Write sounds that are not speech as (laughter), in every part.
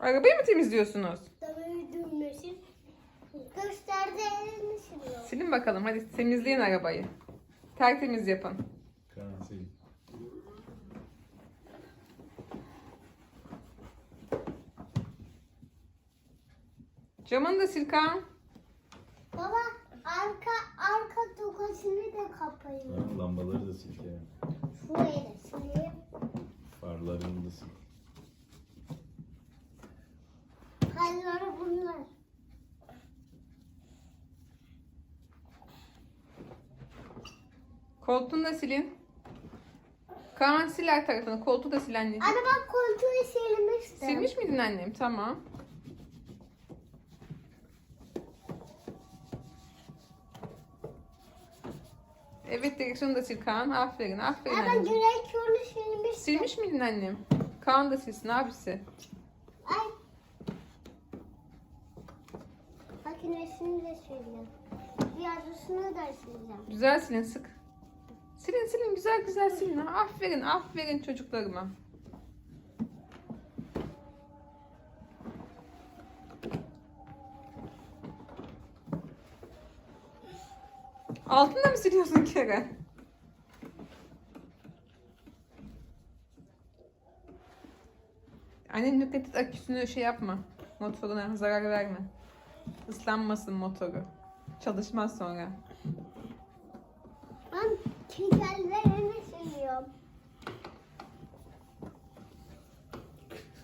Arabayı mı temizliyorsunuz? Damarı dönmesin. Gösterdi elini siliyor. Silin bakalım hadi temizleyin arabayı. Tertemiz yapın. Camını da sil Kaan. Baba arka arka tokasını da kapayın. Lambaları da sil Kerem. Şurayı da sileyim. Farlarını da sil. Koltuğunu da silin. Kaan sil her tarafını. Koltuğu da sil anneciğim. Anne bak koltuğu silmiştim. Silmiş miydin annem? Tamam. Evet direksiyonu da sil Kaan. Aferin. Aferin Ama anneciğim. direkt yolu silmiştim. Silmiş miydin annem? Kaan da silsin abisi. Ay. Makinesini de sileceğim. Yazısını da sileceğim. Güzel silin sık. Silin silin güzel güzel silin. Aferin aferin çocuklarıma. Altında mı siliyorsun Kerem? Annen nükletit aküsünü şey yapma. Motoruna zarar verme. Islanmasın motoru. Çalışmaz sonra. Ben tekerlerini siliyorum.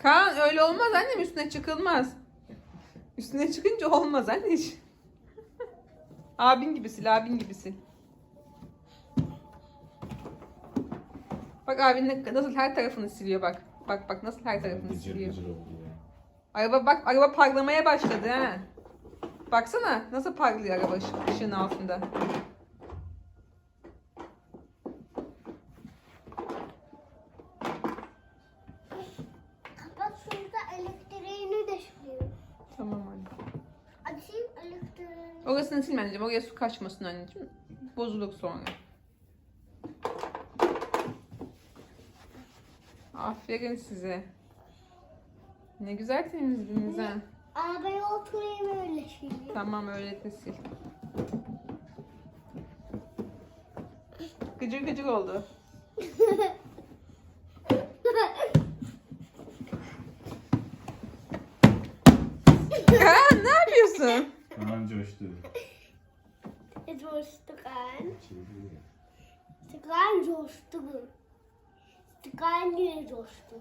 Kaan öyle olmaz annem üstüne çıkılmaz. Üstüne çıkınca olmaz anneciğim. abin gibi sil, abin gibi sil. Bak abin ne- nasıl her tarafını siliyor bak. Bak bak nasıl her tarafını Gıcır siliyor. oldu ya. Araba bak araba parlamaya başladı ha. Baksana nasıl parlıyor araba ışı- ışığın altında. Kapat şurada elektriğini de siliyorum. Tamam anne. Açayım elektriğini. Orasını silme anneciğim. Oraya su kaçmasın anneciğim. Bozulur sonra. Aferin size. Ne güzel temizlediniz ha. Arabaya oturayım öyle sileyim. Tamam öyle de sil. Gıcır gıcır oldu. (laughs) Kaan ne yapıyorsun? Kaan coştu. Coştukan. Çeviriyor. Tıkan coştu. Tıkan niye coştu?